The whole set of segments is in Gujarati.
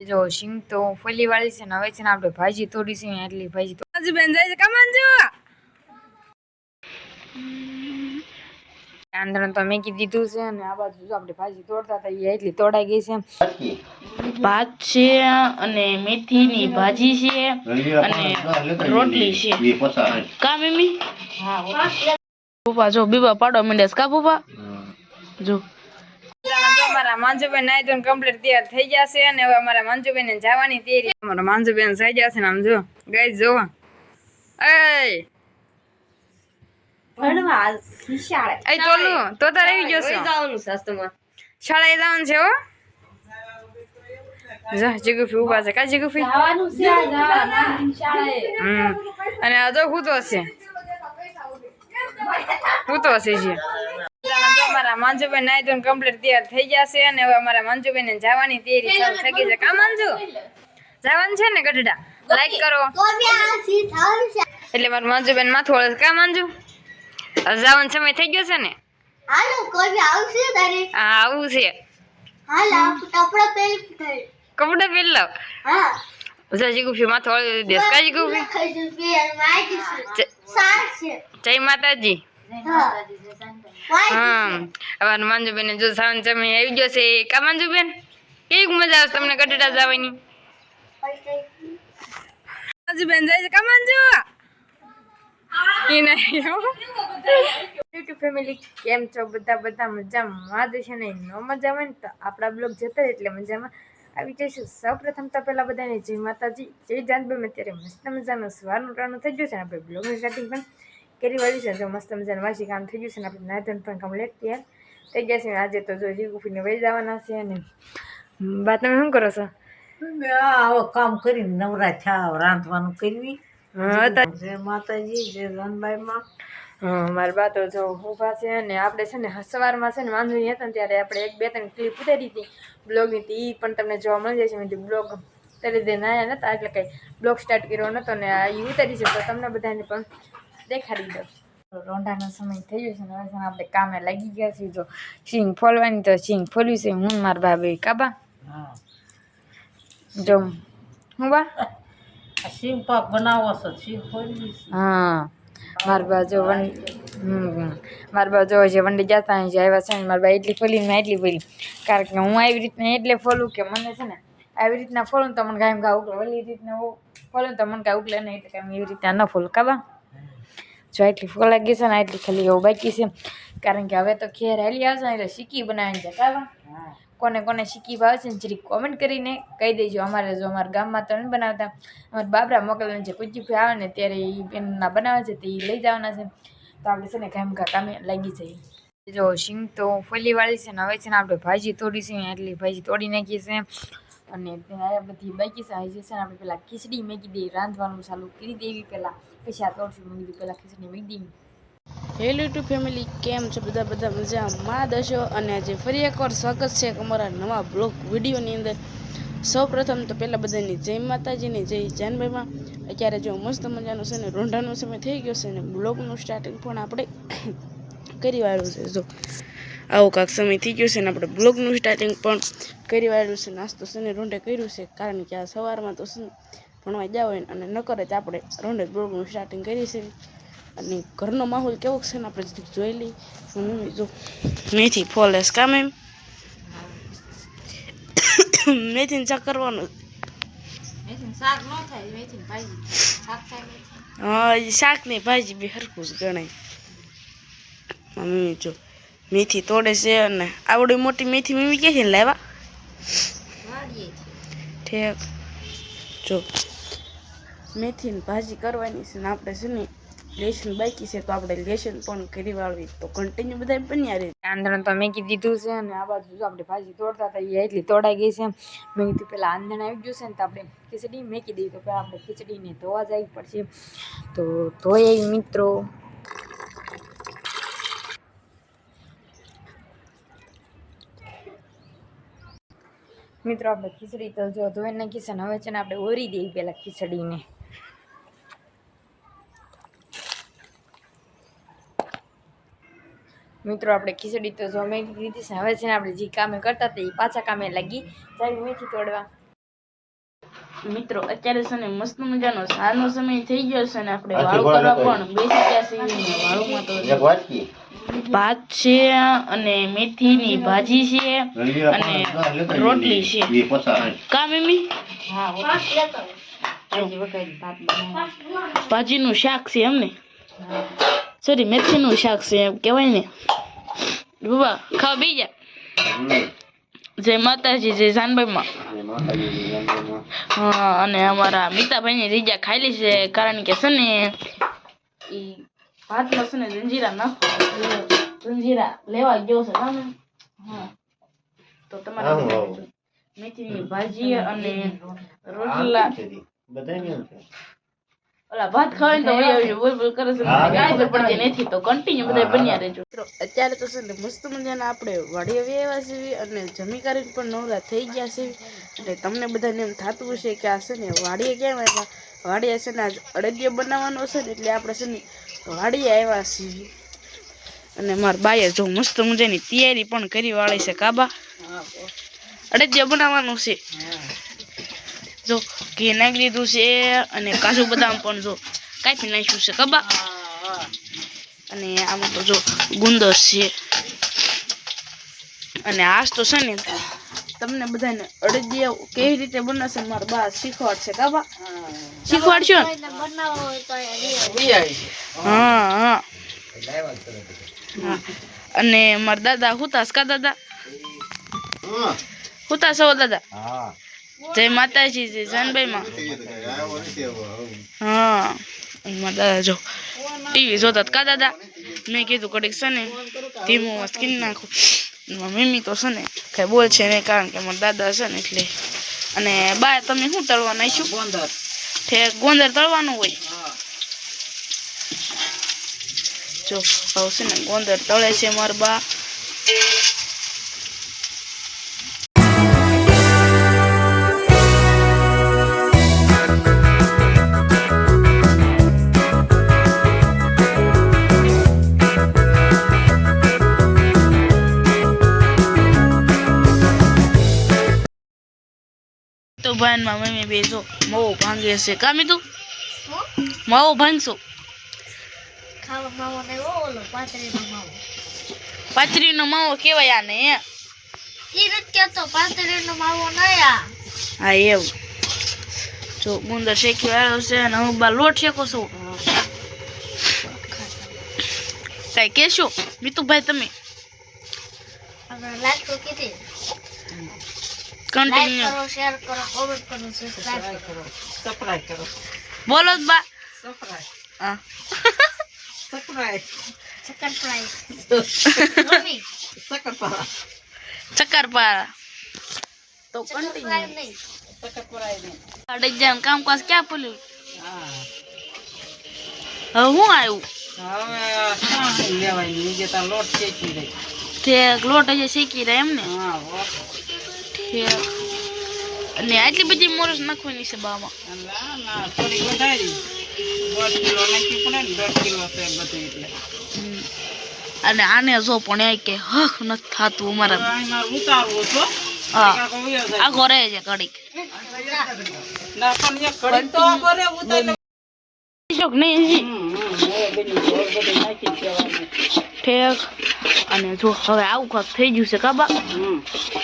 જો સિંગ તો ફલી વાળી છે ને હવે છે ને આપણે ભાજી થોડી છે એટલી ભાજી તો હજી બેન જાય છે. કમાન જો આંધણ તો મેં કીધું છે અને આ બાજુ આપણે ભાજી તોડતા હતા એ એટલી તોડાઈ ગઈ છે. ભાત છે અને મેથીની ભાજી છે અને રોટલી છે. કા મમ્મી? પપ્પા જો બીબા પાડો મંડ્યા કા પપ્પા જો. અમારા માંજુબેન નાઈ ધોન કમ્પ્લીટ તૈયાર થઈ ગયા છે અને હવે અમારા માંજુબેન જવાની તૈયારી અમારા માંજુબેન થઈ ગયા છે ને આમ જો ગઈ જો એ ભણવા નિશાળે એ તોલું તો તારે આવી ગયો છે? જવાનું સસ્તમાં શાળાએ જવાનું છે હો? જો જીગુફી ઊભા છે. કા જીગુફી? જવાનું છે અને આ તો હું તો છે. હું તો છે જો. અમારા માંજુબેન નાઈ ધોઈને કમ્પ્લીટ તૈયાર થઈ ગયા છે અને હવે અમારા માંજુબેન જવાની તૈયારી ચાલુ થઈ ગઈ છે. કા માંજુ? જવાનું છે ને ગઢડા? લાઈક કરો. એટલે મારું માંજુબેન માથું વળે કા માંજુ? જવાનો સમય થઈ ગયો છે ને? હાલો કોઈ આવશે તારે? હા આવું છે. હાલ કપડા પહેરી કપડા પહેરી લાવ. હા. જો જીગુફી માથું વળી દેસ કા જીગુફી ખાઈ પે માહિતી છે. જય- સાર છે. જય માતાજી. હા. હમ હવે મંજુબેન જો સાવન જમી આવી ગયો છે. કા મંજુબેન? કેવી મજા આવશે તમને ગઢડા જવાની? મંજુબેન જાય છે. કા મંજુ? યુટ્યુબ ફેમિલી કેમ છો? બધા બધા મજામાં. વાદ છે ને ન મજા આવે ને તો આપણા બ્લોગ જતા એટલે મજામાં આવી જઈશું. સૌ પ્રથમ તો પહેલાં બધાને જય માતાજી જય જાનબેન. અત્યારે મસ્ત મજાનું સવારનું ટાણું થઈ ગયું છે આપણે બ્લોગની સ્ટાર્ટિંગ પણ. કરી વાળી છે જો મસ્ત મજાનું વાસી કામ થઈ ગયું છે ને આપણે નાયતન પણ કમ્પ્લીટ તૈયાર થઈ ગયા છે આજે તો જો જીગુફીને વહી જવાના છે અને બા તમે શું કરો છો આવો કામ કરીને નવરા થયા રાંધવાનું કરવી જય માતાજી જય ધનબાઈમાં હા મારા બા તો જો ઊભા છે અને આપણે છે ને સવારમાં છે ને વાંધો હતા ને ત્યારે આપણે એક બે ત્રણ ક્લિપ ઉતારી હતી બ્લોગની હતી એ પણ તમને જોવા મળી જાય છે મેં બ્લોગ ઉતારી દે નાયા નહોતા એટલે કંઈ બ્લોગ સ્ટાર્ટ કર્યો નહોતો ને એ ઉતારી છે તો તમને બધાને પણ દેખાડી દઉં રોંઢાનો સમય થઈ ગયો છે ને હવે આપણે કામે લાગી ગયા છીએ જો સિંગ ફોલવાની તો સિંગ ફોલ્યું છે હું મારા ભાભી કાબા હા જો હું બા સિંગ પાક બનાવો છો સિંગ ફોલ્યું હા મારા બા જો વન મારા બા જો છે વંડી જતા જે આવ્યા છે ને મારા બા એટલી ફોલી ને એટલી ફોલી કારણ કે હું આવી રીતના એટલે ફોલું કે મને છે ને આવી રીતના ફોલું તો મને કાંઈ કાંઈ ઉકલે ઓલી રીતના ફોલું તો મને કાંઈ ઉકલે નહીં એટલે કાંઈ એવી રીતના ન ફોલું કાબા જો એટલી ફોલાઈ ગઈ છે ને એટલી ખાલી એવું બાકી છે. કારણ કે હવે તો ખેર હાલી આવશે ને એટલે શીખી બનાવીને જતા કોને કોને શીખી ભાવે છે ને જરીક કોમેન્ટ કરીને કહી દેજો. અમારે જો અમારા ગામમાં તો નથી બનાવતા. અમારા બાબરા મોકલવાના છે કુચીફી આવે ને ત્યારે એ બેનના બનાવે છે તો એ લઈ જવાના છે. તો આપણે છે ને કામ કામે લાગી જઈએ. જો શીંગ તો ફોલીવાળી છે ને હવે છે ને આપણે ભાજી તોડીશું. એટલી ભાજી તોડી નાખીએ છે. અને ત્યાં બધી બાકી સાઈઝ છે આપણે પેલા ખીચડી મેગી દઈ રાંધવાનું ચાલુ કરી દેવી પહેલાં. પછી આ તોડશું મેં કીધું પહેલાં ખીચડી મેગી દેવી હેલો ટુ ફેમિલી કેમ છો બધા? બધા મજામાં દશો? અને આજે ફરી એકવાર સ્વાગત છે અમારા નવા બ્લોગ વિડીયોની અંદર. સૌ પ્રથમ તો પહેલાં બધાની જય માતાજીની જય જાનભાઈમાં. અત્યારે જો મસ્ત મજાનું છે ને રોંઢાનો સમય થઈ ગયો છે ને બ્લોગનું સ્ટાર્ટિંગ પણ આપણે કરી વાળું છે. જો આવો કાંક સમય થઈ ગયો છે ને આપણે બ્લોગનું સ્ટાર્ટિંગ પણ કરી વાળ્યું છે. નાસ્તો છે ને રોંઢે કર્યું છે કારણ કે આ સવારમાં તો શું ભણવા જાવ હોય ને અને નકર જ આપણે રોંઢે બ્લોગનું સ્ટાર્ટિંગ કરી છે અને ઘરનો માહોલ કેવો છે ને આપણે જોઈ લઈ મમ્મી જો મેથી ફોલેસ કામ એમ. મેથીને શાક કરવાનું. શાક ન થાય મેથી ભાજી. હા શાક ને ભાજી બી હરખું જ ગણાય. મમ્મી જો મેથી તોડે છે અને આવડી મોટી મેથી છે ક્યાંથી લાવ્યા? ઠેક. જો. મેથીની ભાજી કરવાની છે ને આપણે છે ને લેસન બાકી છે તો આપણે લેશન પણ કરી વાળવી. તો કન્ટિન્યુ બધા બન્યા રહે આંધણ તો મેં દીધું છે અને આ બાજુ આપણે ભાજી તોડતા હતા એ એટલી તોડાઈ ગઈ છે. મેં કીધું પેલા આંધણ આવી ગયું છે ને તો આપણે ખીચડી મેકી દઈએ. તો પહેલાં આપણે ખીચડીને ધોવા જવી પડશે. તો ધોઈ આવી મિત્રો. મિત્રો આપણે ખીચડી તો જો ધોઈ નાખી છે હવે છે ને આપણે ઓરી દઈએ પહેલાં ખીચડીને. મિત્રો આપણે ખીચડી તો જો મેં દીધી છે હવે છે ને આપણે જે કામે કરતા હતા એ પાછા કામે લાગી. જાય મેથી તોડવા. મિત્રો અત્યારે છે ને મસ્ત મજાનો સારનો સમય થઈ ગયો છે ને આપણે વાળું કરવા પણ બેસી ગયા છે ને વાળુંમાં તો ભાત છે અને મેથીની ભાજી છે અને રોટલી છે. કા મમ્મી? ભાજીનું શાક છે એમને સોરી મેથીનું શાક છે એમ કહેવાય ને. બાબા ખાવા બી જા જય માતાજી જય જાનભાઈમાં હા અને અમારા મીતાભાઈની રીજા ખાયેલી છે કારણ કે છે ને ભાતમાં છે ને જંજીરા નાખવા જંજીરા લેવા ગયો છે કામ હા તો તમારે મેથીની ભાજી અને રોટલા ઓલા ભાત ખાવાય તો વળી આવી બોલ બોલ કરે છે કાંઈ ખબર પડતી નથી તો કન્ટિન્યુ બધા બન્યા રહેજો અત્યારે તો છે ને મસ્ત મજાના આપણે વાડીએ આવ્યા છીએ અને જમી કરીને પણ નવરા થઈ ગયા છે એટલે તમને બધાને એમ થતું હશે કે આ છે ને વાડીએ કેમ આવ્યા વાડીએ છે ને આજ અડદિયો બનાવવાનો છે ને એટલે આપણે છે ને વાડીએ આવ્યા છીએ. અને મારા બાઈએ જો મસ્ત મજાની તૈયારી પણ કરી વાળી છે, કાબા. અડદિયો બનાવવાનું છે. જો ઘી નાખી દીધું છે અને કાજુ બદામ પણ જો કાપી નાખ્યું છે, કાબા. અને આમાં તો જો ગુંદર છે. અને આજ તો છે ને તમને બધાને અડદિયા કેવી રીતે બનાવશે મારા બા શીખવાડશે કાબા શીખવાડશો ને? બનાવવા હોય તો હા હા. હા. અને મારા દાદા હુતાસ કા દાદા? હુતાસ હો દાદા? જય માતાજી જય જાનભાઈ માં હા. અને મારા દાદા જો ટીવી જોતા કા દાદા? મેં કીધું કડીક છે ને ધીમું સ્કીન નાખું. મમ્મી તો છે ને કઈ બોલ છે નહીં કારણ કે મારા દાદા છે ને એટલે. અને બા તમે શું તળવા નાખ્યું ગોંદર. ઠેક ગોંદર તળવાનું હોય? જો આવશે છે ને ગોંદર તળે છે મારા બા. તો ભાઈ મમ્મી બે જો મવો ભાંગે છે. કામી તું? માવો ભાંગશો? પાથરીનો માવો કેવાય આને એ હા એવું જો ગુંદર શેકી વાળો છે અને હું બા લોટ શેકો છો. કઈ કેશો મિતુભાઈ તમે? લાગતો કીધી. કન્ટિન્યુ કરો શેર કરો કોમેન્ટ કરો સબસ્ક્રાઇબ કરો. બોલો જ બા હા ચકન ફ્રાય મમ્મી ચક્કરપારા તો ચકન ફ્રાય કન્ટિન્યુ નહીં. અડે જાન કામકાજ ક્યાં પૂલ્યું હવે હું આવ્યું ઠેક લોટ હજી શેકી રહ્યા એમ ને? ઠેક અને આટલી બધી મોરસ નાખવાની છે બામાં. અને આને જો પણ એ કે હક નથી થાતું અમારા. હા. ઘરે છે કડીક નહીં ઠેક. અને જો હવે આવું કાંક થઈ ગયું છે કાબા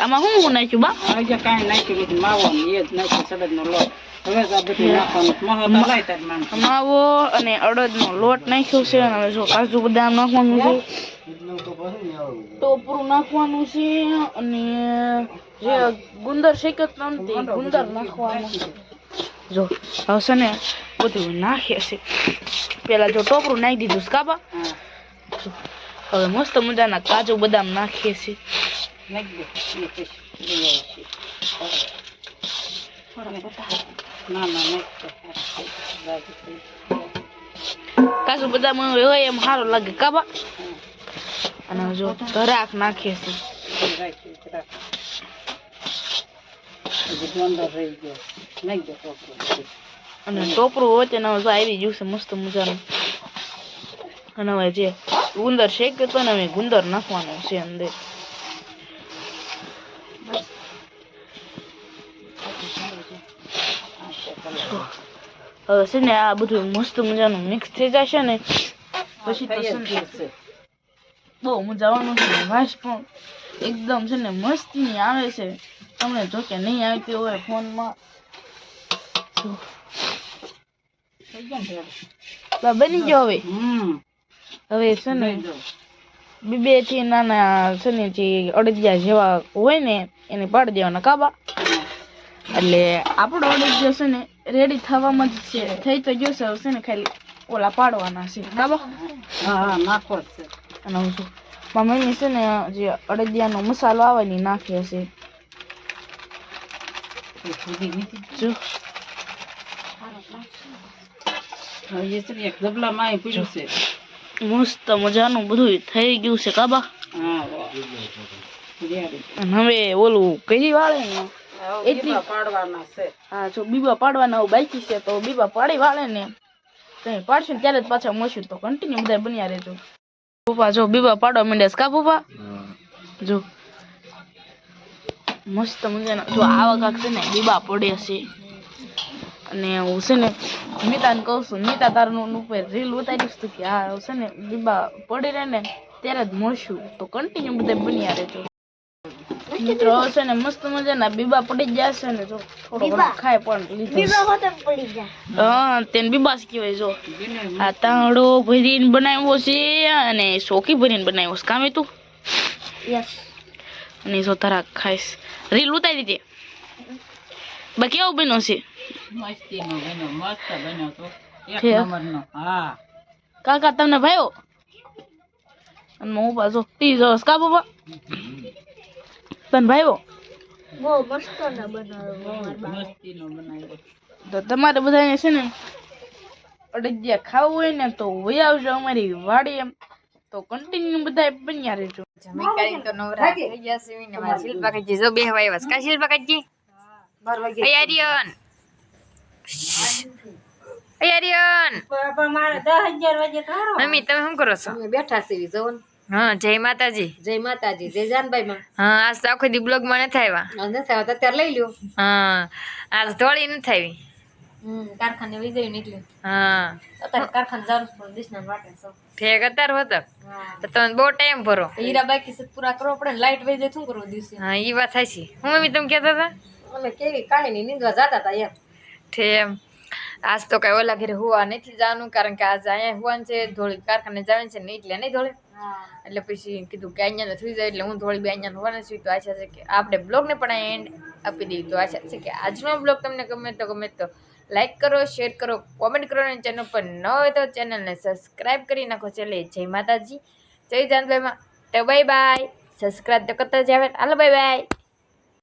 આમાં શું શું નાખ્યું બા? માવો અને અડદનો લોટ નાખ્યો છે અને જો કાજુ બદામ નાખવાનું છે. ટોપરું નાખવાનું છે અને જે ગુંદર શેકત નથી ગુંદર નાખવાનું છે. જો હવે છે ને બધું નાખે છે. પેલા જો ટોપરું નાખી દીધું કાબા જો, હવે મસ્ત મજાના કાજુ બદામ નાખીએ છીએ. કાજુ બદામ હોય એમ સારું લાગે કાબા અને જો ધરાક નાખીએ છીએ. અને ટોપરું હોય ને હવે આવી ગયું છે મસ્ત મજાનું. અને હવે જે ગુંદર શેક્યો તો ને ગુંદર નાખવાનો છે અંદર. હવે છે ને આ બધું મસ્ત મજાનું મિક્સ થઈ જશે ને પછી તો છે બહુ મજા આવવાનું છે વાસ પણ એકદમ છે ને મસ્તીની આવે છે. તમને જો કે નહીં આવતી હોય ફોનમાં. બની ગયો હવે. હવે છે ને બે બેથી નાના છે ને જે અડદિયા જેવા હોય ને એને પાડી દેવાના કાબા. એટલે આપણો અડદિયો છે ને રેડી થવામાં જ છે. થઈ તો ગયો છે હવે છે ને ખાલી ઓલા પાડવાના છે. કાબા? હા નાખો છે. અને હું છું મારી મમ્મી છે ને જે અડદિયાનો મસાલો આવે ને નાખે નીચે જો. હવે એ છે ને એક ડબલામાં અહીં પીડ્યું છે. મસ્ત મજાનું બધું થઈ ગયું છે કાબા? હવે ઓલું કઈ વાળે ને? એટલી પાડવાના છે. હા જો બીબા પાડવાના બાકી છે તો બીબા પાડી વાળે ને. કઈ પાડશે ને ત્યારે જ પાછા મળશું તો કન્ટિન્યુ બધા બન્યા રહેજો. પપ્પા જો બીબા પાડવા માંડ્યા કા પપ્પા જો. મસ્ત મજાના જો આવા કાક છે ને બીબા પડે છે. અને હું છે ને મીતાને કહું છું મિતા તારું ઉપર રીલ ઉતારીશ તું કે હા છે ને બીબા પડી રહે ને ત્યારે જ મળશું. તો કન્ટિન્યુ બધે બન્યા રહેજો. મિત્રો છે ને મસ્ત મજાના બીબા પડી જ જશે ને જો થોડો ઘણો ખાય પણ બીબા હોતે પડી જાય હા તેને બીબા કહેવાય જો. આ તાંડો ભરીને બનાવ્યો છે અને શોકી ભરીને બનાવ્યો છે. કામે તું યસ અને જો તારા ખાઈશ. રીલ ઉતારી દે બા કેવો બન્યો છે? મસ્તીનો બન્યો મસ્ત બન્યો તો. એક? નંબરનો હા. કાકા તમને ભાઈઓ? અને હું પાછો તી જોસ કા બાબા. તને ભાઈઓ? બહુ મસ્ત મસ્તીનો બનાવ્યો. તો તમારે બધાને છે ને અડજિયા ખાવું હોય ને તો વહી આવજો અમારી વાડી એમ. તો કન્ટિન્યુ બધા બન્યા રહેજો. જમી કરીને તો નવરા થઈ ગયા છે ને શિલ્પા કાકી જો બે હવાઈ કા શિલ્પા એ આર્યન. આર્યન. પણ મારે દસ અગિયાર વાગે તારો મમ્મી તમે શું કરો છો? બેઠા છે જવન હા જય માતાજી. જય માતાજી જય જાનભાઈ માં હા આજ તો આખો દી બ્લોગમાં નથી આવ્યા. નથી આવતા અત્યારે લઈ લ્યો. હા આજ ધોળી નથી આવી. હમ કારખાને વહી ગયું ને હા. અત્યારે કારખાને જવાનું પણ દિશના વાટે છો. ફેક અત્યારે હોતો તો તમે બહુ ટાઈમ ભરો. હીરા બાકી પૂરા કરવો પડે લાઈટ વહી જાય શું કરવું દિવસે? હા એ વાત થાય છે હું મમ્મી તમે કહેતા હતા? અમે કેવી કાંઈ નિંદવા જતા હતા એમ. ઠેમ આજ તો કઈ ઓલા ઘરે હુવા નથી જવાનું કારણ કે આજ અહીંયા હુવાનું છે ધોળી કારખાને જવાનું છે ને એટલે નહીં ધોળે. એટલે પછી કીધું કે અહીંયા થઈ જાય એટલે હું ધોળી બે અહીંયા હોવાના છું તો આશા છે કે આપણે બ્લોગને પણ અહીંયા એન્ડ આપી દઈએ તો આશા છે કે આજનો બ્લોગ તમને ગમે તો ગમે તો લાઈક કરો શેર કરો કોમેન્ટ કરો અને ચેનલ પર ન હોય તો ચેનલને સબસ્ક્રાઈબ કરી નાખો ચાલે જય માતાજી જય જાનભાઈમાં. તો બાય બાય. સબસ્ક્રાઈબ તો કરતા જ આવે. હાલો બાય બાય.